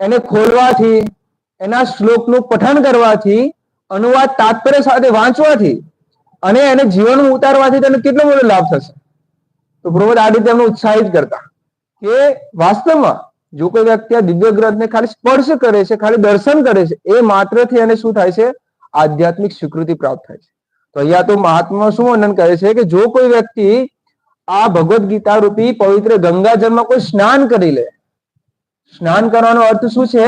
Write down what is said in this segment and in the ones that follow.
એને ખોલવાથી, એના શ્લોકનું પઠન કરવાથી, અનુવાદ તાત્પર્ય સાથે વાંચવાથી અને એને જીવનમાં ઉતારવાથી તેને કેટલો બધો લાભ થશે. તો પ્રભુદ આ રીતે એમને ઉત્સાહિત કરતા કે વાસ્તવમાં જો કોઈ વ્યક્તિ આ દિવ્ય ગ્રંથને ખાલી સ્પર્શ કરે છે, ખાલી દર્શન કરે છે, એ માત્રથી એને શું થાય છે? આધ્યાત્મિક સ્વીકૃતિ પ્રાપ્ત થાય છે. તો અહીંયા તો મહાત્મા શું વર્ણન કરે છે કે જો કોઈ વ્યક્તિ આ ભગવદ્ ગીતા રૂપી પવિત્ર ગંગાજળમાં કોઈ સ્નાન કરી લે સ્નાન કરવાનો અર્થ શું છે?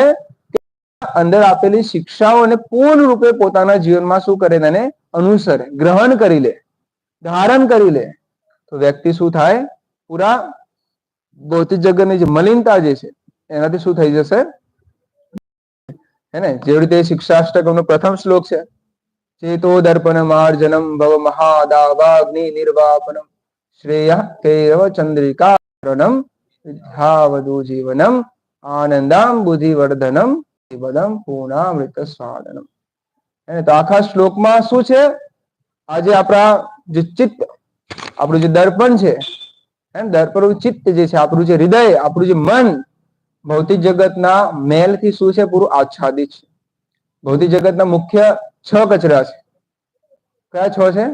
અંદર આપેલી શિક્ષાઓને પૂર્ણ રૂપે પોતાના જીવનમાં શું કરે તેને અનુસરે, ગ્રહણ કરી લે, ધારણ કરી લે. તો વ્યક્તિ શું થાય? પૂરા ભૌતિક જગતની જે મલિનતા જે છે, એનાથી શું થઈ જશે? હે જેવી રીતે શિક્ષાષ્ટકમનો પ્રથમ શ્લોક છે. ચેતો દર્પણ માર્જનમ ભવ મહાદાવાગ્નિ નિર્વાપનમ. શ્રેય કૈરવ ચંદ્રિકા જીવનમ. આનંદામ બુદ્ધિવર્ધનમ બદમ પૂર્ણામૃત સ્વાદનમ તો આખા શ્લોકમાં શું છે? આજે આપણા જે ચિત્ત, આપણું જે દર્પણ છે દર્પણ ચિત્ત જે છે, આપણું જે હૃદય, આપણું જે મન, ભૌતિક જગતના મેલથી શું છે? પૂરું આચ્છાદિત છે. ભૌતિક જગતના મુખ્ય છ કચરા છે. કયા છ છે?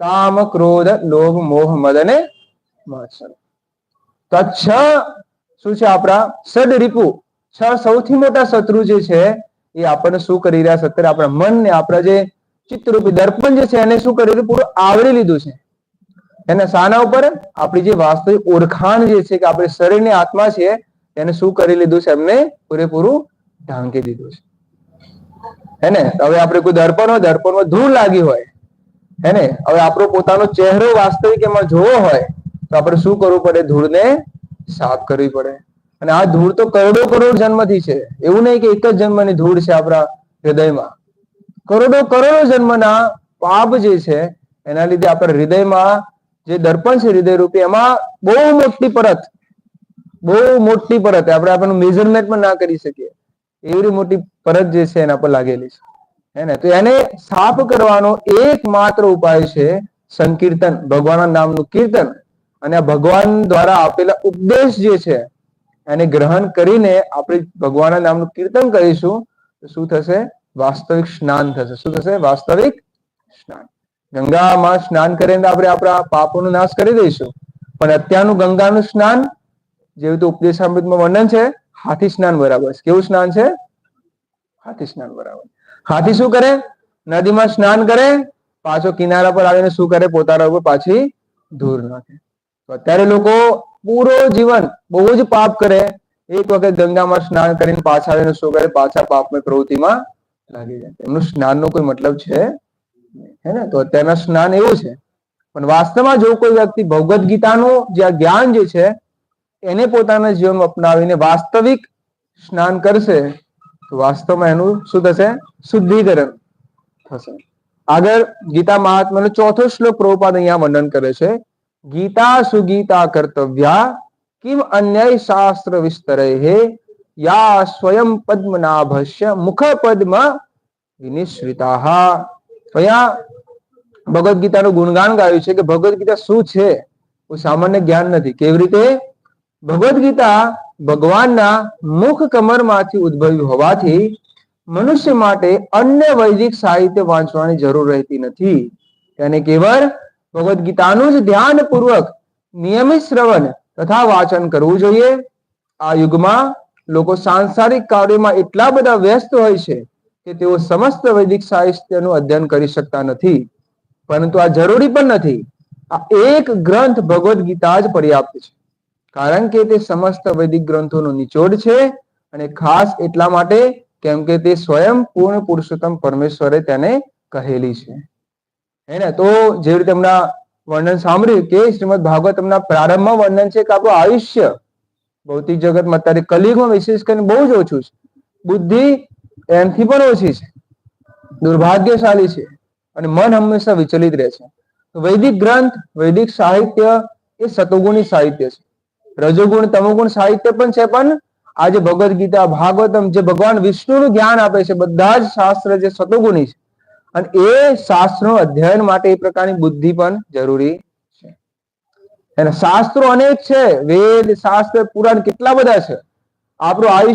કામ, ક્રોધ, લોભ, મોહ, મદ અને માત્સર તો આ છ શું છે આપણા? સદ રીપુ છ સૌથી મોટા શત્રુ જે છે, એ આપણને શું કરી રહ્યા છે? અત્યારે આપણા મનને આપણા જે ચિત્તરૂપી દર્પણ જે છે, એને શું કરી રહ્યું? પૂરું આવરી લીધું છે. એને શાના ઉપર આપણી જે વાસ્તવિક ઓળખાણ જે છે, કે આપણે શરીરની આત્મા છે, એને શું કરી લીધું છે? એમને પૂરેપૂરું ઢાંકી દીધું છે. હે ને? હવે આપણે કોઈ દર્પણ હોય, દર્પણમાં ધૂળ લાગી હોય, હે ને? હવે આપણો પોતાનો ચહેરો વાસ્તવિક એમાં જોવો હોય, તો આપણે શું કરવું પડે? ધૂળને સાફ કરવી પડે. અને આ ધૂળ તો કરોડો કરોડ જન્મથી છે. એવું નહીં કે એક જ જન્મની ધૂળ છે આપણા હૃદયમાં. કરોડો કરોડો જન્મના પાપ જે છે, એના લીધે આપણા હૃદયમાં જે દર્પણ છે હૃદય રૂપી એમાં બહુ મોટી પરત. બહુ મોટી પરત. આપણે આપણને મેઝરમેન્ટ પણ ના કરી શકીએ. એવી મોટી પરત જે છે એના પર લાગેલી છે. હે ને? તો એને સાફ કરવાનો એકમાત્ર ઉપાય છે સંકીર્તન. ભગવાનના નામનું કીર્તન. અને ભગવાન દ્વારા આપેલા ઉપદેશ જે છે, એને ગ્રહણ કરીને આપણે ભગવાનના નામનું કીર્તન કરીશું, તો શું થશે? વાસ્તવિક સ્નાન થશે. શું થશે? વાસ્તવિક સ્નાન. ગંગામાં સ્નાન કરીને આપણે આપણા પાપોનો નાશ કરી દઈશું. પણ અત્યારનું ગંગાનું સ્નાન, જેવું તો ઉપદેશામૃતમાં વર્ણન છે, હાથી સ્નાન બરાબર છે. કેવું સ્નાન છે? હાથી સ્નાન બરાબર. હાથી શું કરે? નદીમાં સ્નાન કરે, પાછો કિનારા પર આવીને શું કરે? પોતાના ઉપર પાછી ધૂળ નાખે. તો અત્યારે લોકો પૂરો જીવન બહુ જ પાપ કરે. એક વખત ગંગામાં સ્નાન કરીને પાછા આવીને શું કરે? પાછા પાપમય પ્રવૃત્તિમાં લાગી જાય. એમનું સ્નાનનો કોઈ મતલબ છે હે ને? તો અત્યારના સ્નાન એવું છે. પણ વાસ્તવમાં જો કોઈ વ્યક્તિ ભગવદ્ ગીતાનું જે જ્ઞાન જે છે, એને પોતાના જીવનમાં અપનાવીને વાસ્તવિક સ્નાન કરશે, તો વાસ્તવમાં એનું શું થશે? શુદ્ધિકરણ થશે. આગળ ગીતા મહાત્માનો ચોથો શ્લોક પ્રભુપાદ અહીંયા વર્ણન કરે છે. ગીતા સુગીતા કર્તવ્યા કિમ અન્ય શાસ્ત્ર વિસ્તરે હે યા સ્વયં પદ્મનાભસ્ય મુખ પદ્મ વિનિશ્રિતા અહીંયા ભગવદ્ ગીતાનું ગુણગાન ગાયું છે કે ભગવદ્ ગીતા શું છે એ સામાન્ય જ્ઞાન નથી કેવી રીતે ભગવદ્ ગીતા ભગવાનના મુખ કમરમાંથી ઉદ્ભવ્યું હોવાથી મનુષ્ય માટે અન્ય વૈદિક સાહિત્ય વાંચવાની જરૂર રહેતી નથી તેને કેવળ ભગવદ્ ગીતાનું જ ધ્યાનપૂર્વક નિયમિત શ્રવણ તથા વાંચન કરવું જોઈએ. આ યુગમાં લોકો સાંસારિક કાર્યોમાં એટલા બધા વ્યસ્ત હોય છે કે તેઓ સમસ્ત વૈદિક સાહિત્યનું અધ્યયન કરી શકતા નથી. પરંતુ આ જરૂરી પણ નથી. આ એક ગ્રંથ ભગવદ્ ગીતા જ પર્યાપ્ત છે. કારણ કે તે સમસ્ત વૈદિક ગ્રંથોનો નિચોડ છે અને ખાસ એટલા માટે કેમ કે તે સ્વયં પૂર્ણ પુરુષોત્તમ પરમેશ્વરે તેને કહેલી છે. હે ને? તો જે રીતે હમણાં વર્ણન સાંભળ્યું કે શ્રીમદ ભાગવતમના પ્રારંભમાં વર્ણન છે કે આપણું આયુષ્ય ભૌતિક જગતમાં અત્યારે કલિયુગમાં વિશેષ કરીને બહુ જ ઓછું છે. બુદ્ધિ એમથી પણ ઓછી છે. દુર્ભાગ્યશાળી છે. અને મન હંમેશા વિચલિત રહે છે. વૈદિક ગ્રંથ, વૈદિક સાહિત્ય એ સતોગુણી સાહિત્ય છે. રજોગુણ, તમોગુણ સાહિત્ય પણ છે, પણ આજે ભગવદ્ ગીતા, ભાગવતમ, જે ભગવાન વિષ્ણુનું જ્ઞાન આપે છે, બધા જ શાસ્ત્ર જે સતોગુણી છે. અને એ શાસ્ત્રો અધ્યયન માટે એ પ્રકારની બુદ્ધિ પણ જરૂરી છે. અને શાસ્ત્રો અનેક છે. વેદ, શાસ્ત્ર, પુરાણ કેટલા બધા છે. આપણું આયુષ્ય